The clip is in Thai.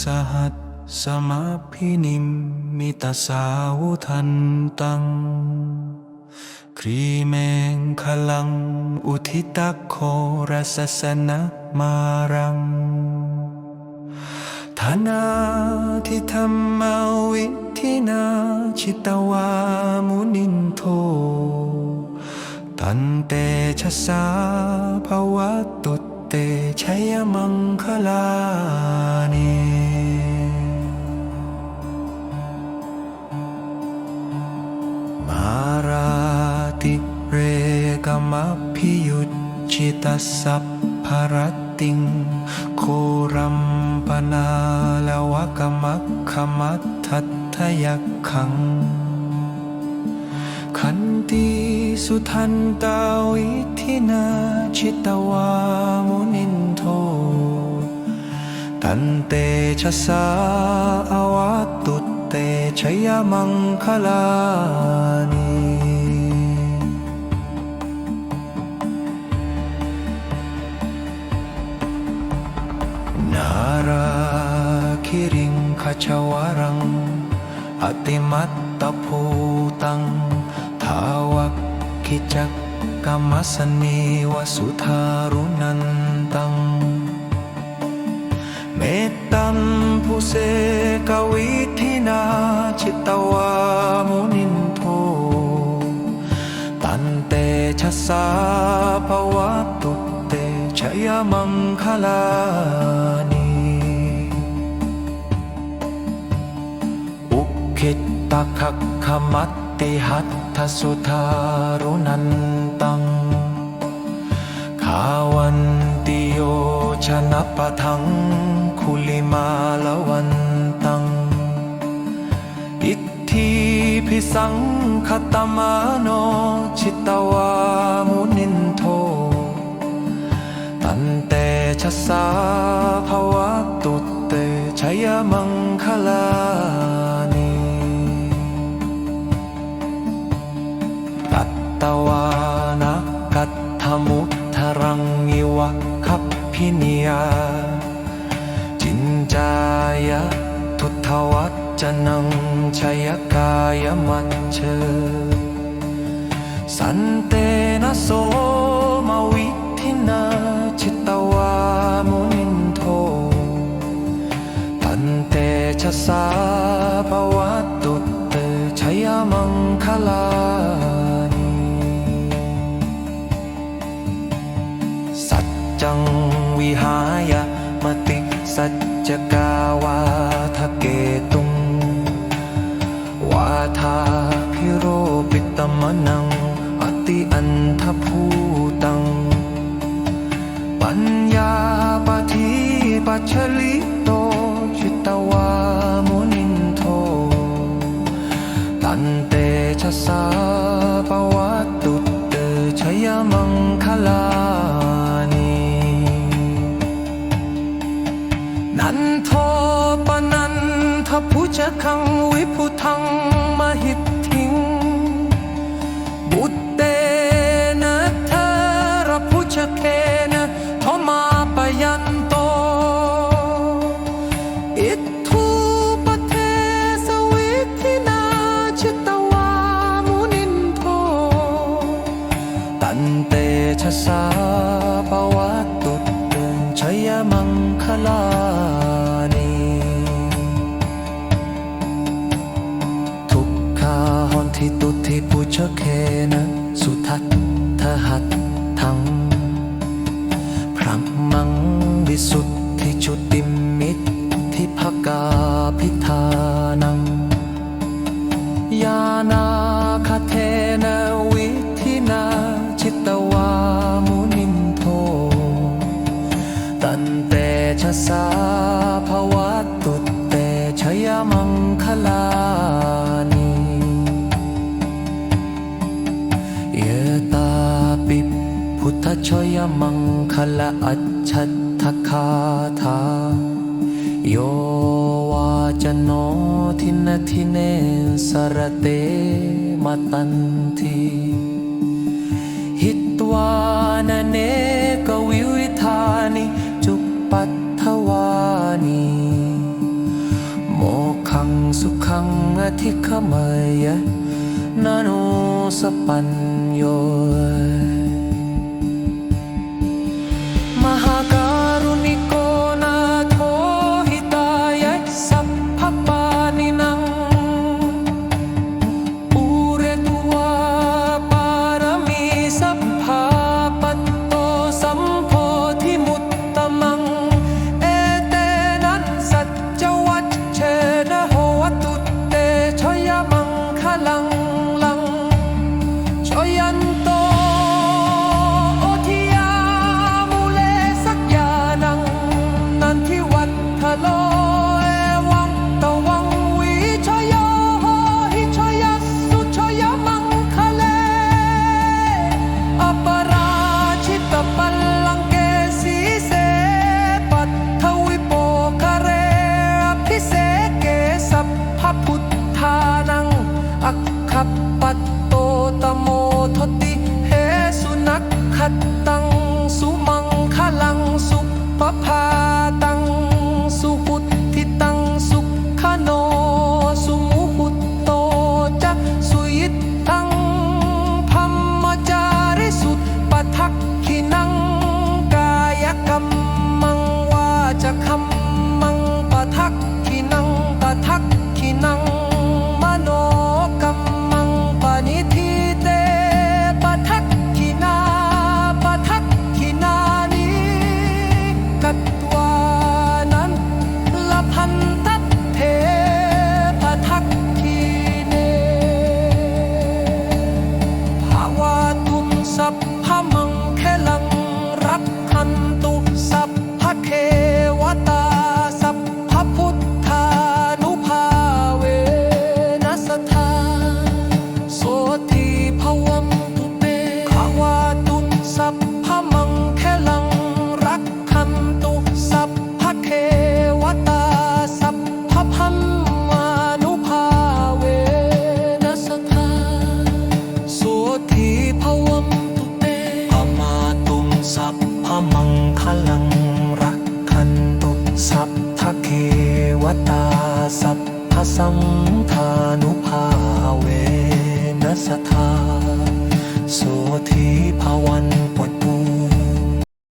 สหัสสมาพินิมมิตาสาวุทันตัง ครีเมงคลัง อุทิตโครสสนะมารังธนาทิธรรมวิธินาชิตวามุนินโท ตันเตชะสาภวะตุ เตชัยมังคลานีมาราติเรกมัพิยุตชิตสัพพรตติงโครัมปนาลวกมักขมัตทัตทยักขัง ขันติสุทันตาวิธินา ชิตวาม ตันเตชะสาอวาตุเตชยมังคลานีนาราคิริงขจวรัง อติมัตตภูตัง ทาวักขิจักกรรมสนีวสุธารุนันตัง ตัมภูเสกวิธินาชิตวามุนินโท ตันเตชะสาภวะตุเตชยมังคลานีอุคิตตะคักขมัตติหัตถสุธารุนันตังขาวันติโยชนะปะทัง คุลิมาลวันตัง อิทธิพิสังคตมาโนชิตวามุนินโท ตันเตชะสา มัจเชสันเตนะโสมาวิทินาชิตวามุนินโทตันเตชะสาภวะตุเตชยมังคลานีสัจจังวิหายมติสัจจกาวาาทาพิโรปิตมนัง อติอันทภูตัง ปัญญาปทีปัจฉลิโตชิตวามุนินโท ตันเตชะสาปวัตตุเตชยมังคลานีนันโทปนันทพุชคังวิพุทัง ตุทิปุชเคนะสุทัตทหัตทังพระมังวิสุทธิจุติมิตทิภกาพิธานังยานา ยมังคละอัจฉทคาถาโยวาจโนทินทินเนสรเตมตันทีหิตวานเนกวิวิธานิจุปัตถวานีโมคังสุขังอธิขมยะนานุสปัญโย สัมทานุภาเวนัสธา